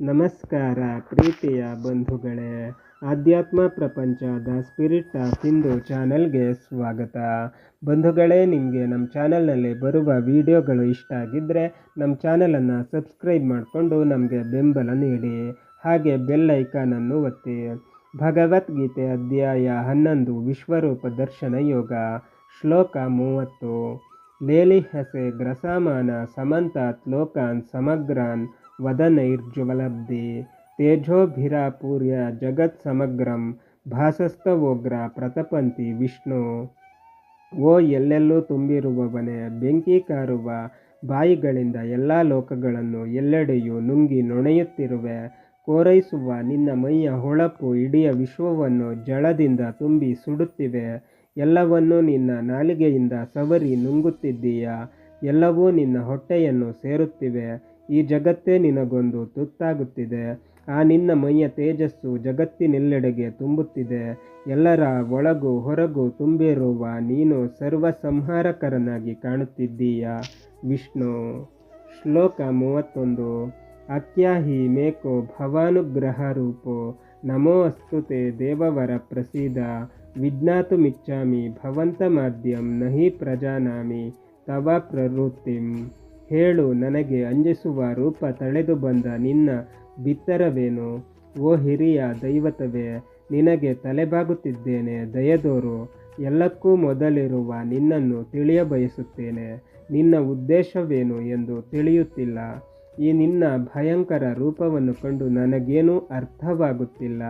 ನಮಸ್ಕಾರ ಪ್ರೀತಿಯ ಬಂಧುಗಳೇ, ಆಧ್ಯಾತ್ಮ ಪ್ರಪಂಚದ ಸ್ಪಿರಿಟ್ ಆಫ್ ಹಿಂದೂ ಚಾನಲ್ಗೆ ಸ್ವಾಗತ. ಬಂಧುಗಳೇ, ನಿಮಗೆ ನಮ್ಮ ಚಾನಲ್ನಲ್ಲಿ ಬರುವ ವಿಡಿಯೋಗಳು ಇಷ್ಟ ಆಗಿದ್ದರೆ ನಮ್ಮ ಚಾನಲನ್ನು ಸಬ್ಸ್ಕ್ರೈಬ್ ಮಾಡಿಕೊಂಡು ನಮಗೆ ಬೆಂಬಲ ನೀಡಿ. ಹಾಗೆ ಬೆಲ್ ಐಕಾನನ್ನು ಒತ್ತಿ. ಭಗವದ್ಗೀತೆ ಅಧ್ಯಾಯ ಹನ್ನೊಂದು, ವಿಶ್ವರೂಪ ದರ್ಶನ ಯೋಗ, ಶ್ಲೋಕ ಮೂವತ್ತು. ಲೇಲಿ ಹಸೆ ಗ್ರಸಮಾನ ಸಮಂತಾತ್ ಲೋಕಾನ್ ಸಮಗ್ರಾನ್ ತೇಜೋಭಿರಾಪೂರ್ಯ ಜಗತ್ ಸಮಗ್ರಂ ಭಾಸಸ್ತವೋಗ್ರ ಪ್ರತಪಂತಿ ವಿಷ್ಣು. ಓ ಎಲ್ಲೆಲ್ಲೂ ತುಂಬಿರುವವನೇ ಬೆಂಕಿ ಕಾರುವ ಬಾಯಿಗಳಿಂದ ಎಲ್ಲ ಲೋಕಗಳನ್ನು ಎಲ್ಲೆಡೆಯೂ ನುಂಗಿ ನೊಣೆಯುತ್ತಿರುವೆ. ಕೋರೈಸುವ ನಿನ್ನ ಮೈಯ ಹೊಳಪು ಇಡೀ ವಿಶ್ವವನ್ನು ಜಳದಿಂದ ತುಂಬಿ ಸುಡುತ್ತಿವೆ. ಎಲ್ಲವನ್ನೂ ನಿನ್ನ ನಾಲಿಗೆಯಿಂದ ಸವರಿ ನುಂಗುತ್ತಿದ್ದೀಯ? ಎಲ್ಲವೂ ನಿನ್ನ ಹೊಟ್ಟೆಯನ್ನು ಸೇರುತ್ತಿವೆ. ಈ ಜಗತ್ತೇ ನಿನಗೊಂದು ತುತ್ತಾಗುತ್ತಿದೆ. ಆ ನಿನ್ನ ಮೈಯ ತೇಜಸ್ಸು ಜಗತ್ತಿನೆಲ್ಲೆಡೆಗೆ ತುಂಬುತ್ತಿದೆ. ಎಲ್ಲರ ಒಳಗು ಹೊರಗು ತುಂಬಿರುವ ನೀನು ಸರ್ವ ಸಂಹಾರಕರನಾಗಿ ಕಾಣುತ್ತಿದ್ದೀಯ? ವಿಷ್ಣು. ಶ್ಲೋಕ ಮೂವತ್ತೊಂದು. ಅಕ್ಯಾಹಿ ಮೇಕೋ ಭವಾನುಗ್ರಹ ರೂಪೋ ನಮೋ ಅಸ್ತುತೆ ದೇವವರ ಪ್ರಸೀದ. ಭವಂತ ಮಾದ್ಯಂ ನಹಿ ಪ್ರಜಾನಾಮಿ. ತವ ಪ್ರವೃತ್ತಿಂ. ಹೇಳು ನನಗೆ ಅಂಜಿಸುವ ರೂಪ ತಳೆದು ಬಂದ ನಿನ್ನ ಬಿತ್ತರವೇನು? ಓ ಹಿರಿಯ ದೈವತವೇ, ನಿನಗೆ ತಲೆಬಾಗುತ್ತಿದ್ದೇನೆ ದಯದೋರು. ಎಲ್ಲಕ್ಕೂ ಮೊದಲಿರುವ ನಿನ್ನನ್ನು ತಿಳಿಯ ಬಯಸುತ್ತೇನೆ ನಿನ್ನ ಉದ್ದೇಶವೇನು ಎಂದು ತಿಳಿಯುತ್ತಿಲ್ಲ. ಈ ನಿನ್ನ ಭಯಂಕರ ರೂಪವನ್ನು ಕಂಡು ನನಗೇನೂ ಅರ್ಥವಾಗುತ್ತಿಲ್ಲ.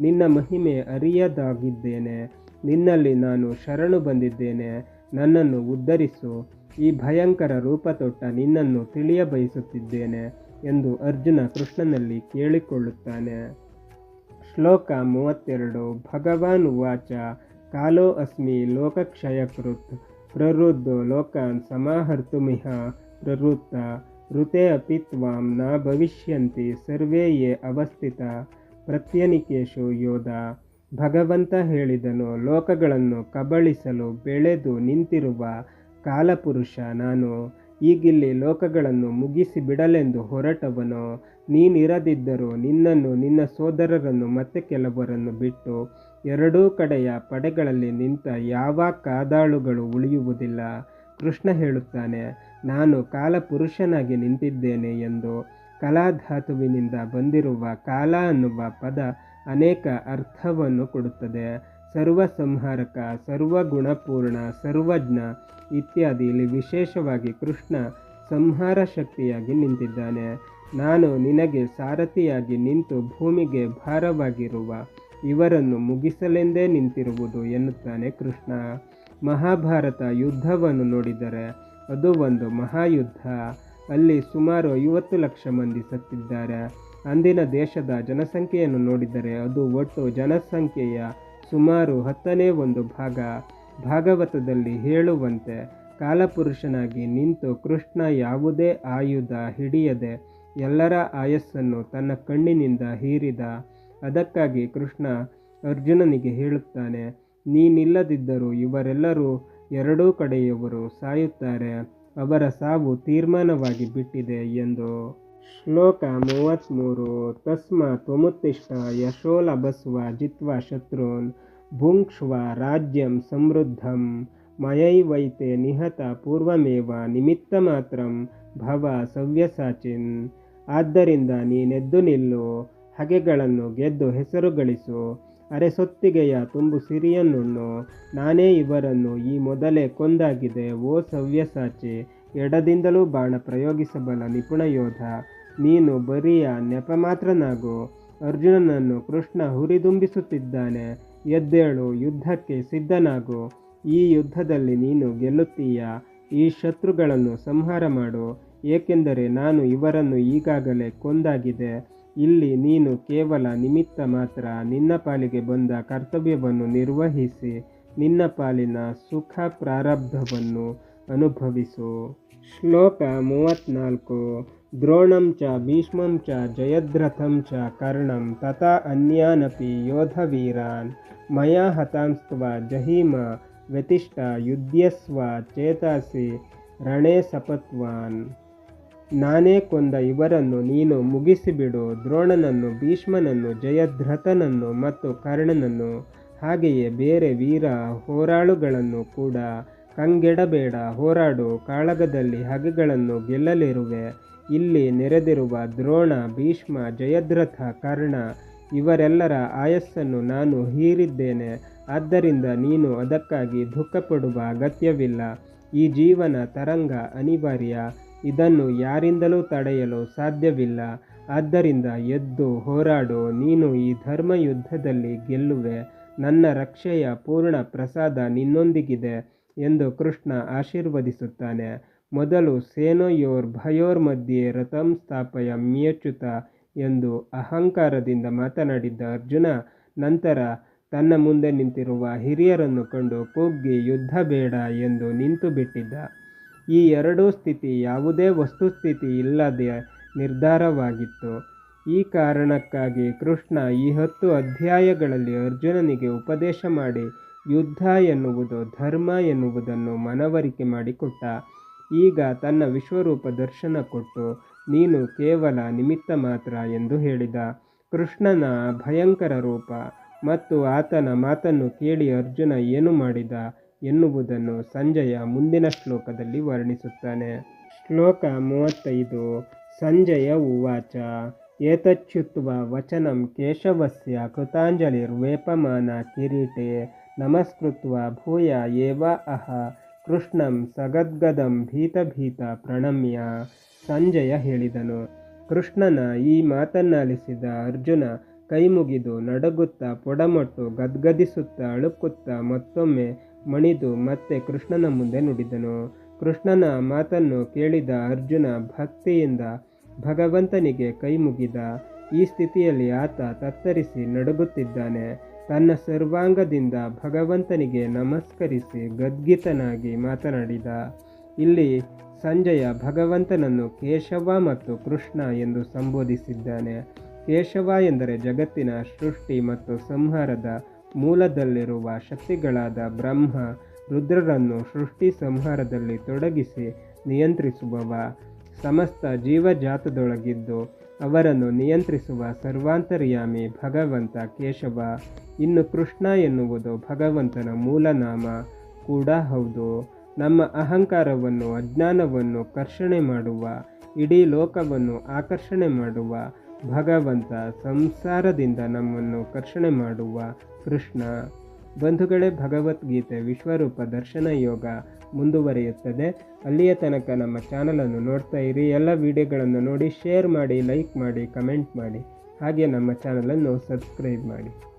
ನಿನ್ನ ಮಹಿಮೆ ಅರಿಯದಾಗಿದ್ದೇನೆ. ನಿನ್ನಲ್ಲಿ ನಾನು ಶರಣು ಬಂದಿದ್ದೇನೆ. ನನ್ನನ್ನು ಉದ್ಧರಿಸು. ಈ ಭಯಂಕರ ರೂಪ ತೊಟ್ಟ ನಿನ್ನನ್ನು ತಿಳಿಯಬಯಸುತ್ತಿದ್ದೇನೆ ಎಂದು ಅರ್ಜುನ ಕೃಷ್ಣನಲ್ಲಿ ಕೇಳಿಕೊಳ್ಳುತ್ತಾನೆ. ಶ್ಲೋಕ ಮೂವತ್ತೆರಡು, ಭಗವಾನ್ ವಾಚ ಕಾಲೋ ಅಸ್ಮಿ ಲೋಕಕ್ಷಯಕೃತ್ ಪ್ರವೃದ್ಧೋ ಲೋಕಾನ್ ಸಮಾಹರ್ತುಮಿಹ, ಪ್ರವೃತ್ತ, ಋತೆ ಅಪಿ ತ್ವಾಂ ನ ಭವಿಷ್ಯಂತಿ ಸರ್ವೇ ಯೇ ಅವಸ್ಥಿತ, ಪ್ರತ್ಯನಿಕೇಶು ಯೋಧ, ಭಗವಂತ ಹೇಳಿದನು, ಲೋಕಗಳನ್ನು ಕಬಳಿಸಲು ಬೆಳೆದು ನಿಂತಿರುವ ಕಾಲಪುರುಷ, ನಾನು ಈಗಿಲ್ಲಿ ಲೋಕಗಳನ್ನು ಮುಗಿಸಿ ಬಿಡಲೆಂದು ಹೊರಟವನು? ನೀನಿರದಿದ್ದರೂ ನಿನ್ನನ್ನು ನಿನ್ನ ಸೋದರರನ್ನು ಮತ್ತೆ ಕೆಲವರನ್ನು ಬಿಟ್ಟು ಎರಡೂ ಕಡೆಯ ಪಡೆಗಳಲ್ಲಿ ನಿಂತ ಯಾವ ಕಾದಾಳುಗಳು ಉಳಿಯುವುದಿಲ್ಲ? ಕೃಷ್ಣ ಹೇಳುತ್ತಾನೆ, ನಾನು ಕಾಲಪುರುಷನಾಗಿ ನಿಂತಿದ್ದೇನೆ ಎಂದು ಕಲಾಧಾತುವಿನಿಂದ ಬಂದಿರುವ ಕಾಲ ಅನ್ನುವ ಪದ ಅನೇಕ ಅರ್ಥವನ್ನು ಕೊಡುತ್ತದೆ. ಸರ್ವ ಸಂಹಾರಕ ಸರ್ವಗುಣಪೂರ್ಣ, ಸರ್ವಜ್ಞ ಇತ್ಯಾದಿ ಇಲ್ಲಿ ವಿಶೇಷವಾಗಿ ಕೃಷ್ಣ ಸಂಹಾರ ಶಕ್ತಿಯಾಗಿ ನಿಂತಿದ್ದಾನೆ. ನಾನು ನಿನಗೆ ಸಾರಥಿಯಾಗಿ ನಿಂತು ಭೂಮಿಗೆ ಭಾರವಾಗಿರುವ ಇವರನ್ನು ಮುಗಿಸಲೆಂದೇ ನಿಂತಿರುವುದು ಎನ್ನುತ್ತಾನೆ ಕೃಷ್ಣ. ಮಹಾಭಾರತ ಯುದ್ಧವನ್ನು ನೋಡಿದರೆ ಅದು ಒಂದು ಮಹಾಯುದ್ಧ. ಅಲ್ಲಿ ಸುಮಾರು ಐವತ್ತು ಲಕ್ಷ ಮಂದಿ ಸತ್ತಿದ್ದಾರೆ. ಅಂದಿನ ದೇಶದ ಜನಸಂಖ್ಯೆಯನ್ನು ನೋಡಿದರೆ ಅದು ಒಟ್ಟು ಜನಸಂಖ್ಯೆಯ ಸುಮಾರು ಹತ್ತನೇ ಒಂದು ಭಾಗ ಭಾಗವತದಲ್ಲಿ ಹೇಳುವಂತೆ ಕಾಲಪುರುಷನಾಗಿ ನಿಂತು ಕೃಷ್ಣ ಯಾವುದೇ ಆಯುಧ ಹಿಡಿಯದೆ ಎಲ್ಲರ ಆಯಸ್ಸನ್ನು ತನ್ನ ಕಣ್ಣಿನಿಂದ ಹೀರಿದ. ಅದಕ್ಕಾಗಿ ಕೃಷ್ಣ ಅರ್ಜುನನಿಗೆ ಹೇಳುತ್ತಾನೆ, ನೀನಿಲ್ಲದಿದ್ದರೂ ಇವರೆಲ್ಲರೂ ಎರಡೂ ಕಡೆಯವರು ಸಾಯುತ್ತಾರೆ, ಅವರ ಸಾವು ತೀರ್ಮಾನವಾಗಿ ಬಿಟ್ಟಿದೆ ಎಂದು. ಶ್ಲೋಕ ಮೂವತ್ತ್ಮೂರು ತಸ್ಮ ತ್ವಮುತ್ತಿಷ್ಟ ಯಶೋ ಲಭಸ್ವ ಜಿತ್ವ ಶತ್ರುನ್. ಭುಂಕ್ಷ್ವ ರಾಜ್ಯಂ ಸಮೃದ್ಧಂ. ಮಯೈವೈತೆ ನಿಹತ ಪೂರ್ವಮೇವ ನಿಮಿತ್ತ ಮಾತ್ರಂ ಭವ ಸವ್ಯಸಾಚಿನ್ ಆದ್ದರಿಂದ ನೀನೆದ್ದು ನಿಲ್ಲು, ಹಗೆಗಳನ್ನು ಗೆದ್ದು ಹೆಸರು ಗಳಿಸು ಅರೆಸೊತ್ತಿಗೆಯ ತುಂಬು ಸಿರಿಯನ್ನುಣ್ಣು. ನಾನೇ ಇವರನ್ನು ಈ ಮೊದಲೇ ಕೊಂದಾಗಿದೆ, ಓ ಸವ್ಯಸಾಚಿ. ಎಡದಿಂದಲೂ ಬಾಣ ಪ್ರಯೋಗಿಸಬಲ್ಲ ನಿಪುಣ ಯೋಧ, ನೀನು ಬರಿಯ ನೆಪ ಮಾತ್ರನಾಗು ಅರ್ಜುನನನ್ನು ಕೃಷ್ಣ ಹುರಿದುಂಬಿಸುತ್ತಿದ್ದಾನೆ, ಎದ್ದೇಳು ಯುದ್ಧಕ್ಕೆ ಸಿದ್ಧನಾಗು. ಈ ಯುದ್ಧದಲ್ಲಿ ನೀನು ಗೆಲ್ಲುತ್ತೀಯ, ಈ ಶತ್ರುಗಳನ್ನು ಸಂಹಾರ ಮಾಡು. ಏಕೆಂದರೆ ನಾನು ಇವರನ್ನು ಈಗಾಗಲೇ ಕೊಂದಾಗಿದೆ. ಇಲ್ಲಿ ನೀನು ಕೇವಲ ನಿಮಿತ್ತ ಮಾತ್ರ ನಿನ್ನ ಪಾಲಿಗೆ ಬಂದ ಕರ್ತವ್ಯವನ್ನು ನಿರ್ವಹಿಸಿ, ನಿನ್ನ ಪಾಲಿನ ಸುಖ ಪ್ರಾರಬ್ಧವನ್ನು ಅನುಭವಿಸು. ಶ್ಲೋಕ ಮೂವತ್ನಾಲ್ಕು. ದ್ರೋಣಂ ಚ ಭೀಷ್ಮಂ ಚ ಜಯದ್ರಥಂ ಚ ಕರ್ಣಂ ತಥಾ ಅನ್ಯಾನಪಿ ಯೋಧವೀರಾನ್. ಮಯಾ ಹತಾಂಸ್ತ್ವ ಜಹೀಮ ವ್ಯತಿಷ್ಠ ಯುದ್ಧಸ್ವ ಚೇತಾಸಿ ರಣೇ ಸಪತ್ವಾನ್. ನಾನೇ ಕೊಂದ ಇವರನ್ನು ನೀನು ಮುಗಿಸಿಬಿಡು. ದ್ರೋಣನನ್ನು, ಭೀಷ್ಮನನ್ನು, ಜಯದ್ರಥನನ್ನು ಮತ್ತು ಕರ್ಣನನ್ನು ಹಾಗೆಯೇ ಬೇರೆ ವೀರ ಹೋರಾಳುಗಳನ್ನು ಕೂಡ ಕಂಗೆಡಬೇಡ ಹೋರಾಡು. ಕಾಳಗದಲ್ಲಿ ಹಗೆಗಳನ್ನು ಗೆಲ್ಲಲಿರುವೆ. ಇಲ್ಲಿ ನೆರೆದಿರುವ ದ್ರೋಣ, ಭೀಷ್ಮ, ಜಯದ್ರಥ ಕರ್ಣ ಇವರೆಲ್ಲರ ಆಯಸ್ಸನ್ನು ನಾನು ಹೀರಿದ್ದೇನೆ. ಆದ್ದರಿಂದ ನೀನು ಅದಕ್ಕಾಗಿ ದುಃಖಪಡುವ ಅಗತ್ಯವಿಲ್ಲ. ಈ ಜೀವನ ತರಂಗ ಅನಿವಾರ್ಯ. ಇದನ್ನು ಯಾರಿಂದಲೂ ತಡೆಯಲು ಸಾಧ್ಯವಿಲ್ಲ. ಆದ್ದರಿಂದ ಎದ್ದು ಹೋರಾಡು. ನೀನು ಈ ಧರ್ಮ ಯುದ್ಧದಲ್ಲಿ ಗೆಲ್ಲುವೆ. ನನ್ನ ರಕ್ಷೆಯ ಪೂರ್ಣ ಪ್ರಸಾದ ನಿನ್ನೊಂದಿಗಿದೆ. ಎಂದು ಕೃಷ್ಣ ಆಶೀರ್ವದಿಸುತ್ತಾನೆ. ಮೊದಲು ಸೇನೋಯೋರ್ ಭಯೋರ್ ಮಧ್ಯೆ ರಥಂ ಸ್ಥಾಪಯ ಮಿಯಚ್ಯುತ ಎಂದು ಅಹಂಕಾರದಿಂದ ಮಾತನಾಡಿದ್ದ ಅರ್ಜುನ, ನಂತರ ತನ್ನ ಮುಂದೆ ನಿಂತಿರುವ ಹಿರಿಯರನ್ನು ಕಂಡು ಕುಗ್ಗಿ ಯುದ್ಧ ಬೇಡ ಎಂದು ನಿಂತು ಬಿಟ್ಟಿದ್ದ. ಈ ಎರಡೂ ಸ್ಥಿತಿ ಯಾವುದೇ ವಸ್ತುಸ್ಥಿತಿ ಇಲ್ಲದೆ ನಿರ್ಧಾರವಾಗಿತ್ತು. ಈ ಕಾರಣಕ್ಕಾಗಿ ಕೃಷ್ಣ ಈ ಹತ್ತು ಅಧ್ಯಾಯಗಳಲ್ಲಿ ಅರ್ಜುನನಿಗೆ ಉಪದೇಶ ಮಾಡಿ ಯುದ್ಧ ಎನ್ನುವುದು, ಧರ್ಮ ಎನ್ನುವುದನ್ನು ಮನವರಿಕೆ ಮಾಡಿಕೊಟ್ಟ, ಈಗ ತನ್ನ ವಿಶ್ವರೂಪ ದರ್ಶನ ಕೊಟ್ಟು ನೀನು ಕೇವಲ ನಿಮಿತ್ತ ಮಾತ್ರ ಎಂದು ಹೇಳಿದ. ಕೃಷ್ಣನ ಭಯಂಕರ ರೂಪ ಮತ್ತು ಆತನ ಮಾತನ್ನು ಕೇಳಿ ಅರ್ಜುನ ಏನು ಮಾಡಿದ ಎನ್ನುವುದನ್ನು ಸಂಜಯ ಮುಂದಿನ ಶ್ಲೋಕದಲ್ಲಿ ವರ್ಣಿಸುತ್ತಾನೆ. ಶ್ಲೋಕ ಮೂವತ್ತೈದು, ಸಂಜಯ ಉವಾಚ. ಏತಚ್ಯುತ್ವ ವಚನಂ ಕೇಶವಸ್ಯ ಕೃತಾಂಜಲಿರ್ವೇಪಮಾನ ಕಿರೀಟೆ. ನಮಸ್ಕೃತ್ವ ಭೂಯ ಏವ ಅಹ, ಕೃಷ್ಣಂ ಸಗದ್ಗದಂ ಭೀತಭೀತ ಪ್ರಣಮ್ಯ ಸಂಜಯ ಹೇಳಿದನು. ಕೃಷ್ಣನ ಈ ಮಾತನ್ನಾಲಿಸಿದ ಅರ್ಜುನ ಕೈಮುಗಿದು ನಡಗುತ್ತಾ ಪೊಡಮೊಟ್ಟು ಗದ್ಗದಿಸುತ್ತಾ ಅಳುಕುತ್ತಾ ಮತ್ತೊಮ್ಮೆ ಮಣಿದು ಮತ್ತೆ ಕೃಷ್ಣನ ಮುಂದೆ ನುಡಿದನು. ಕೃಷ್ಣನ ಮಾತನ್ನು ಕೇಳಿದ ಅರ್ಜುನ ಭಕ್ತಿಯಿಂದ ಭಗವಂತನಿಗೆ ಕೈ ಮುಗಿದ ಈ ಸ್ಥಿತಿಯಲ್ಲಿ ಆತ ತತ್ತರಿಸಿ ನಡುಗುತ್ತಿದ್ದಾನೆ. ತನ್ನ ಸರ್ವಾಂಗದಿಂದ ಭಗವಂತನಿಗೆ ನಮಸ್ಕರಿಸಿ ಗದ್ಗಿತನಾಗಿ ಮಾತನಾಡಿದ. ಇಲ್ಲಿ ಸಂಜಯ ಭಗವಂತನನ್ನು ಕೇಶವ ಮತ್ತು ಕೃಷ್ಣ ಎಂದು ಸಂಬೋಧಿಸಿದ್ದಾನೆ. ಕೇಶವ ಎಂದರೆ ಜಗತ್ತಿನ ಸೃಷ್ಟಿ ಮತ್ತು ಸಂಹಾರದ ಮೂಲದಲ್ಲಿರುವ ಶಕ್ತಿಗಳಾದ ಬ್ರಹ್ಮ, ರುದ್ರರನ್ನು ಸೃಷ್ಟಿ ಸಂಹಾರದಲ್ಲಿ ತೊಡಗಿಸಿ ನಿಯಂತ್ರಿಸುವವ. ಸಮಸ್ತ ಜೀವಜಾತದೊಳಗಿದ್ದು ಅವರನ್ನು ನಿಯಂತ್ರಿಸುವ ಸರ್ವಾಂತರ್ಯಾಮಿ ಭಗವಂತ ಕೇಶವ. ಇನ್ನು ಕೃಷ್ಣ ಎನ್ನುವುದು ಭಗವಂತನ ಮೂಲನಾಮ ಕೂಡ ಹೌದು. ನಮ್ಮ ಅಹಂಕಾರವನ್ನು, ಅಜ್ಞಾನವನ್ನು ಕರ್ಷಣೆ ಮಾಡುವ, ಇಡೀ ಲೋಕವನ್ನು ಆಕರ್ಷಣೆ ಮಾಡುವ ಭಗವಂತ ಸಂಸಾರದಿಂದ ನಮ್ಮನ್ನು ಕರ್ಷಣೆ ಮಾಡುವ ಕೃಷ್ಣ. ಬಂಧುಗಳೇ, ಭಗವದ್ಗೀತೆ ವಿಶ್ವರೂಪ ದರ್ಶನ ಯೋಗ ಮುಂದುವರಿಯುತ್ತದೆ. ಅಲ್ಲಿಯ ತನಕ ನಮ್ಮ ಚಾನಲನ್ನು ನೋಡ್ತಾ ಇರಿ. ಎಲ್ಲ ವಿಡಿಯೋಗಳನ್ನು ನೋಡಿ, ಶೇರ್ ಮಾಡಿ, ಲೈಕ್ ಮಾಡಿ, ಕಮೆಂಟ್ ಮಾಡಿ. ಹಾಗೆ ನಮ್ಮ ಚಾನಲನ್ನು ಸಬ್ಸ್ಕ್ರೈಬ್ ಮಾಡಿ.